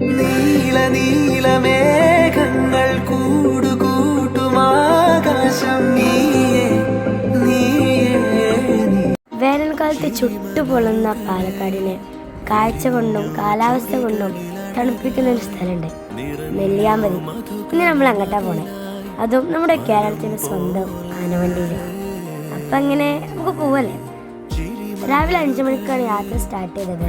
നീല നീലമേഘങ്ങൾ കൂടുകൂട്ടുമാകാശം നീയേ നീയേ നീ വേനൽക്കാലത്ത് ചുട്ടുപൊള്ളുന്ന പാലക്കാടിനെ കാഴ്ച കൊണ്ടും കാലാവസ്ഥ കൊണ്ടും തണുപ്പിക്കുന്ന ഒരു സ്ഥലമുണ്ട്. നെല്ലിയാമ്പതി. ഇനി നമ്മൾ അങ്ങോട്ടാ പോണേ. അതും നമ്മുടെ കേരളത്തിന്റെ സ്വന്തം ആനവണ്ടിയിൽ അപ്പം അങ്ങനെ നമുക്ക് പോവല്ലേ? രാവിലെ അഞ്ചു മണിക്കാണ് യാത്ര സ്റ്റാർട്ട് ചെയ്തത്.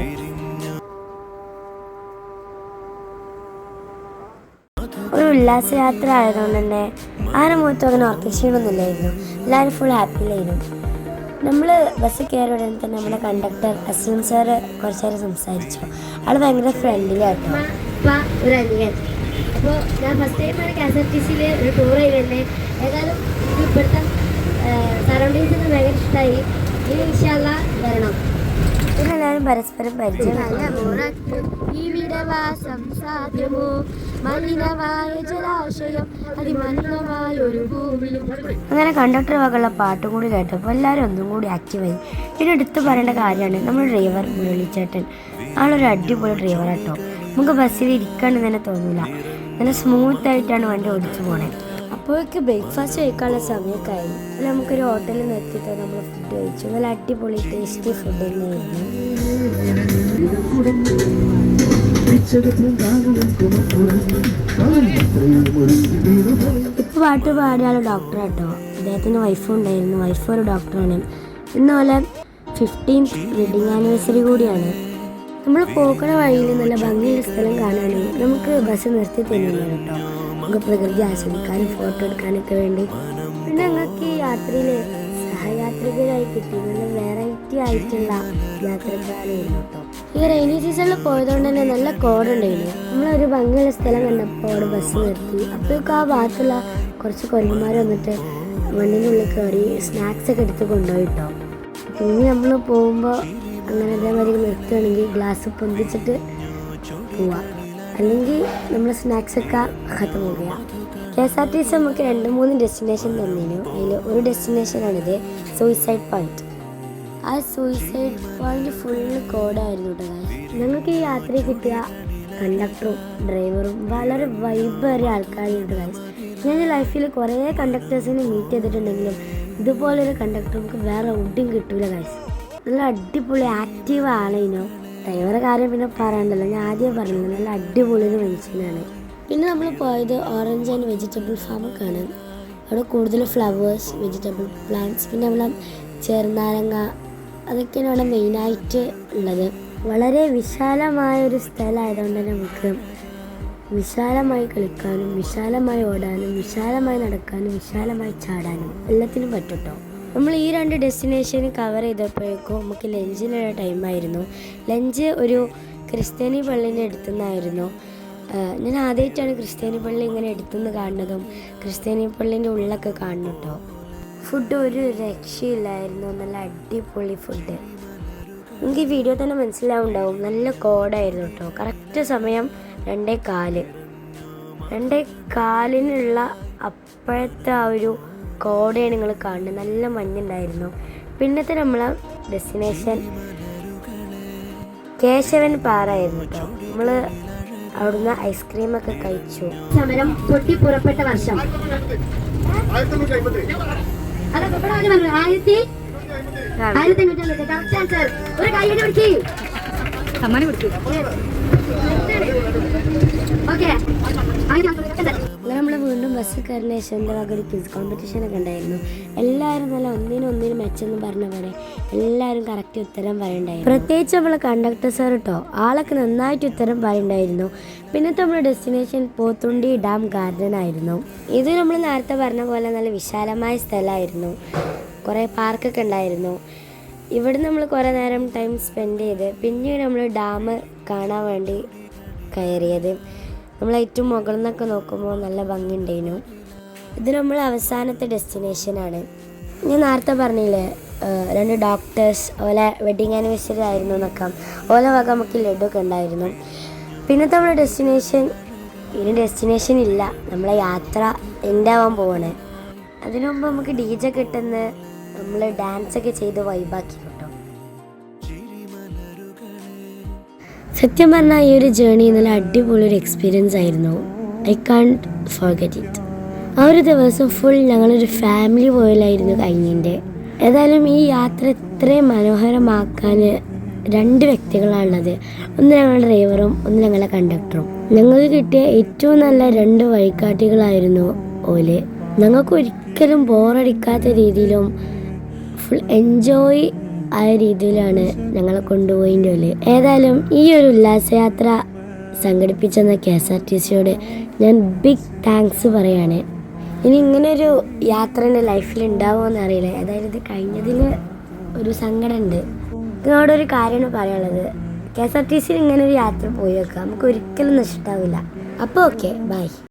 ഒരു ഉല്ലാസയാത്ര ആയതുകൊണ്ട് തന്നെ ആരും മുഖത്തും അങ്ങനെ ഉറക്കക്ഷീണമൊന്നുമില്ലായിരുന്നു. എല്ലാവരും ഫുൾ ഹാപ്പിയിലായിരുന്നു നമ്മൾ ബസ്സിൽ കയറിയ ഉടനെ തന്നെ നമ്മുടെ കണ്ടക്ടർ അസീം സാറ് കുറച്ച് നേരം സംസാരിച്ചു. ആൾ ഭയങ്കര ഫ്രണ്ട്ലി ഒരു അപ്പോൾ ഞാൻ ഫസ്റ്റ് ടൈമാണ് കെ എസ് ഒരു ടൂർ ചെയ്തതന്നെ ഏതായാലും ഇപ്പോഴത്തെ സറൗണ്ടിങ്സ് ഭയങ്കര ഇഷ്ടമായി ഇനി ഇൻഷാല്ല വരണം. പിന്നെ എല്ലാവരും പരസ്പരം പരിചയം ഒരു അങ്ങനെ കണ്ടക്ടർ വകുള്ള പാട്ടും കൂടി കേട്ടപ്പോൾ എല്ലാവരും ഒന്നും കൂടി ആക്റ്റീവായി പിന്നെ എടുത്തു പറയേണ്ട കാര്യമാണ് നമ്മുടെ ഡ്രൈവർ മുരളിച്ചേട്ടൻ. ആളൊരു അടിപൊളി ഡ്രൈവർ കേട്ടോ നമുക്ക് ബസ്സിൽ ഇരിക്കാണ്ട് തന്നെ തോന്നില്ല നല്ല സ്മൂത്ത് ആയിട്ടാണ് വണ്ടി ഓടിച്ചു പോണേ. അപ്പോഴേക്ക് ബ്രേക്ക്ഫാസ്റ്റ് കഴിക്കാനുള്ള സമയമൊക്കെ നമുക്കൊരു ഹോട്ടലിൽ നിർത്തിയിട്ട് നമ്മൾ ഫുഡ് കഴിച്ചു. നല്ല അടിപൊളി ടേസ്റ്റി ഫുഡ് തന്നെയായിരുന്നു. ഇപ്പൊ പാട്ട് പാടിയാൽ ഡോക്ടർ കേട്ടോ അദ്ദേഹത്തിന് വൈഫും ഉണ്ടായിരുന്നു. വൈഫ് ഒരു ഡോക്ടറാണ് ഇന്നുപോലെ ഫിഫ്റ്റീൻ വെഡിങ് ആനിവേഴ്സറി കൂടിയാണ്. നമ്മൾ പോക്കണ വഴിയിൽ നല്ല ഭംഗിയുള്ള സ്ഥലം കാണാനും നമുക്ക് ബസ് നിർത്തി തരുന്നു കേട്ടോ. നമുക്ക് പ്രകൃതി ആസ്വദിക്കാനും ഫോട്ടോ എടുക്കാനൊക്കെ വേണ്ടി പിന്നെ ഞങ്ങൾക്ക് ഈ യാത്രയിൽ സഹയാത്രികരായി കിട്ടി നല്ല വെറൈറ്റി ആയിട്ടുള്ള യാത്രക്കാരായിരുന്നു ഈ റെയിനി സീസണിൽ പോയതുകൊണ്ട് തന്നെ നല്ല കോടുണ്ടായിരുന്നു. നമ്മളൊരു ഭംഗിയുള്ള സ്ഥലം കണ്ടപ്പോൾ അവിടെ ബസ് നിർത്തി. അപ്പോഴേക്കും ആ ഭാഗത്തുള്ള കുറച്ച് കൊല്ലന്മാർ വന്നിട്ട് മണ്ണിനുള്ളിൽ കയറി സ്നാക്സ് ഒക്കെ എടുത്ത് കൊണ്ടുപോയി കേട്ടോ ഇനി നമ്മൾ പോകുമ്പോൾ അങ്ങനെ അതേമാതിരി നിർത്തുകയാണെങ്കിൽ ഗ്ലാസ് പൊന്തിച്ചിട്ട് പോവാം. അല്ലെങ്കിൽ നമ്മൾ സ്നാക്സ് ഒക്കെ അകത്ത് പോകുക K S R T C നമുക്ക് രണ്ട് മൂന്ന് ഡെസ്റ്റിനേഷൻ തന്നേനു. അതിൽ ഒരു ഡെസ്റ്റിനേഷനാണിത് സൂയിസൈഡ് പോയിന്റ് ആ സൂയിസൈഡ് പോയിന്റ് ഫുള്ള് കോഡായിരുന്നു കേട്ടോ. ഞങ്ങൾക്ക് ഈ യാത്രയിൽ കിട്ടിയ കണ്ടക്ടറും ഡ്രൈവറും വളരെ വൈബേറിയ ആൾക്കാരുണ്ട് ഗൈസ് ഞാൻ ലൈഫിൽ കുറേ കണ്ടക്ടേഴ്സിനെ മീറ്റ് ചെയ്തിട്ടുണ്ടെങ്കിലും ഇതുപോലൊരു കണ്ടക്ടർ നമുക്ക് വേറെ ഒട്ടും കിട്ടൂല ഗൈസ് നല്ല അടിപൊളി ആക്റ്റീവ് ആളേനോ. ഡ്രൈവറെ കാര്യം പിന്നെ പറയണ്ടല്ലോ. ഞാൻ ആദ്യം പറഞ്ഞത് നല്ല അടിപൊളി ഒരു മനുഷ്യനാണ് പിന്നെ നമ്മൾ പോയത് ഓറഞ്ച് ആൻഡ് വെജിറ്റബിൾ ഫാം കാണാൻ അവിടെ കൂടുതൽ ഫ്ലവേഴ്സ് വെജിറ്റബിൾ പ്ലാന്റ്സ് പിന്നെ നമ്മളെ ചെറുനാരങ്ങ അതൊക്കെയാണ് അവിടെ മെയിനായിട്ട് ഉള്ളത്. വളരെ വിശാലമായ ഒരു സ്ഥലമായതുകൊണ്ട് തന്നെ നമുക്ക് വിശാലമായി കളിക്കാനും വിശാലമായി ഓടാനും വിശാലമായി നടക്കാനും വിശാലമായി ചാടാനും എല്ലാത്തിനും പറ്റും കേട്ടോ നമ്മൾ ഈ രണ്ട് ഡെസ്റ്റിനേഷൻ കവർ ചെയ്തപ്പോഴേക്കും നമുക്ക് ലഞ്ചിനുള്ള ടൈമായിരുന്നു ലഞ്ച് ഒരു ക്രിസ്ത്യാനി പള്ളിന്റെ അടുത്തുനിന്നായിരുന്നു. ഞാൻ ആദ്യമായിട്ടാണ് ക്രിസ്ത്യാനി പള്ളി ഇങ്ങനെ എടുത്തുനിന്ന് കാണുന്നതും ക്രിസ്ത്യാനി പള്ളിന്റെ ഉള്ളൊക്കെ കാണുന്നു കേട്ടോ ഫുഡ് ഒരു രക്ഷയില്ലായിരുന്നു. നല്ല അടിപൊളി ഫുഡ് നിങ്ങൾക്ക് ഈ വീഡിയോ തന്നെ മനസ്സിലാവുണ്ടാവും. നല്ല കോഡായിരുന്നു കേട്ടോ കറക്റ്റ് സമയം രണ്ടേ കാൽ. രണ്ടേ കാലിനുള്ള അപ്പോഴത്തെ ആ ഒരു കോടയാണ് നിങ്ങൾ കാണുന്നത്. നല്ല മഞ്ഞുണ്ടായിരുന്നു. പിന്നത്തെ നമ്മളെ ഡെസ്റ്റിനേഷൻ കേശവൻ പാറയായിരുന്നു കേട്ടോ നമ്മൾ അവിടുന്ന് ഐസ്ക്രീമൊക്കെ കഴിച്ചു. സമരം പൊട്ടി പുറപ്പെട്ട വർഷം. ആയിരത്തി ആയിരത്തി ഒരു കൈയ്യടി പിടിക്ക്. ഓക്കെ കൊടുത്തു ബസ് കയറിന് ശേഷം എന്റെ ഒരു ക്വിസ് കോമ്പറ്റീഷൻ ഒക്കെ ഉണ്ടായിരുന്നു. എല്ലാവരും നല്ല ഒന്നിനും ഒന്നിനും മെച്ചെന്ന് പറഞ്ഞ പോലെ എല്ലാവരും കറക്റ്റ് ഉത്തരം പറയണ്ടായിരുന്നു. പ്രത്യേകിച്ച് നമ്മളെ കണ്ടക്ടർ സാർ കേട്ടോ ആളൊക്കെ നന്നായിട്ട് ഉത്തരം പറയണ്ടായിരുന്നു. പിന്നെ നമ്മുടെ ഡെസ്റ്റിനേഷൻ പോത്തുണ്ടി ഡാം ഗാർഡൻ ആയിരുന്നു. ഇത് നമ്മൾ നേരത്തെ പറഞ്ഞ പോലെ നല്ല വിശാലമായ സ്ഥലമായിരുന്നു. കുറേ പാർക്കൊക്കെ ഉണ്ടായിരുന്നു. ഇവിടെ നമ്മൾ കുറേ നേരം ടൈം സ്പെൻഡ് ചെയ്ത് പിന്നീട് നമ്മൾ ഡാം കാണാൻ വേണ്ടി കയറിയത്. നമ്മൾ ഏറ്റവും മുകളിൽ നിന്നൊക്കെ നോക്കുമ്പോൾ നല്ല ഭംഗിയുണ്ടായിരുന്നു. ഇത് നമ്മൾ അവസാനത്തെ ഡെസ്റ്റിനേഷനാണ് ഞാൻ നേരത്തെ പറഞ്ഞില്ലേ രണ്ട് ഡോക്ടേഴ്സ് അതുപോലെ വെഡിങ് ആനിവേഴ്സറി ആയിരുന്നു എന്നൊക്കെ. ഓല വക നമുക്ക് ലഡു ഒക്കെ ഉണ്ടായിരുന്നു. പിന്നത്തെ നമ്മുടെ ഡെസ്റ്റിനേഷൻ ഇനി ഡെസ്റ്റിനേഷൻ ഇല്ല. നമ്മളെ യാത്ര എന്റെ ആവാൻ പോവാണ്. അതിനു മുമ്പ് നമുക്ക് ഡി ജെ കിട്ടുന്ന നമ്മൾ ഡാൻസ് ഒക്കെ ചെയ്ത് വൈബാക്കി കേട്ടോ സത്യം പറഞ്ഞാൽ ഈ ഒരു ജേണി നല്ല അടിപൊളി ഒരു എക്സ്പീരിയൻസ് ആയിരുന്നു. ഐ കാൺട്ട് ഫോർഗറ്റ് ഇറ്റ് ആ ഒരു ദിവസം ഫുൾ ഞങ്ങളൊരു ഫാമിലി പോയാലായിരുന്നു കഴിഞ്ഞിന്റെ ഏതായാലും ഈ യാത്ര ഇത്രയും മനോഹരമാക്കാൻ രണ്ട് വ്യക്തികളാണുള്ളത് ഒന്ന് ഞങ്ങളുടെ ഡ്രൈവറും ഒന്ന് ഞങ്ങളുടെ കണ്ടക്ടറും ഞങ്ങൾക്ക് കിട്ടിയ ഏറ്റവും നല്ല രണ്ട് വഴികാട്ടികളായിരുന്നു ഓൽ. ഞങ്ങൾക്ക് ഒരിക്കലും ബോറടിക്കാത്ത രീതിയിലും ഫുൾ എൻജോയ് ആയ രീതിയിലാണ് ഞങ്ങളെ കൊണ്ടുപോയിന്റെ ഉള്ളിൽ ഏതായാലും ഈ ഒരു ഉല്ലാസയാത്ര സംഘടിപ്പിച്ചെന്ന കെ എസ് ആർ ടി സിയോട് ഞാൻ ബിഗ് താങ്ക്സ് പറയാണ്. ഇനി ഇങ്ങനൊരു യാത്ര എന്റെ ലൈഫിൽ ഉണ്ടാവുമെന്ന് അറിയില്ല. അതായത് ഇത് കഴിഞ്ഞതിൽ ഒരു സങ്കടമുണ്ട്. നിങ്ങളോട് ഒരു കാര്യമാണ് പറയാനുള്ളത്. കെ എസ് ആർ ടി സിയിൽ ഇങ്ങനെ ഒരു യാത്ര പോയി വെക്കാം. നമുക്ക് ഒരിക്കലും നഷ്ടമാവില്ല അപ്പോൾ ഓക്കെ ബൈ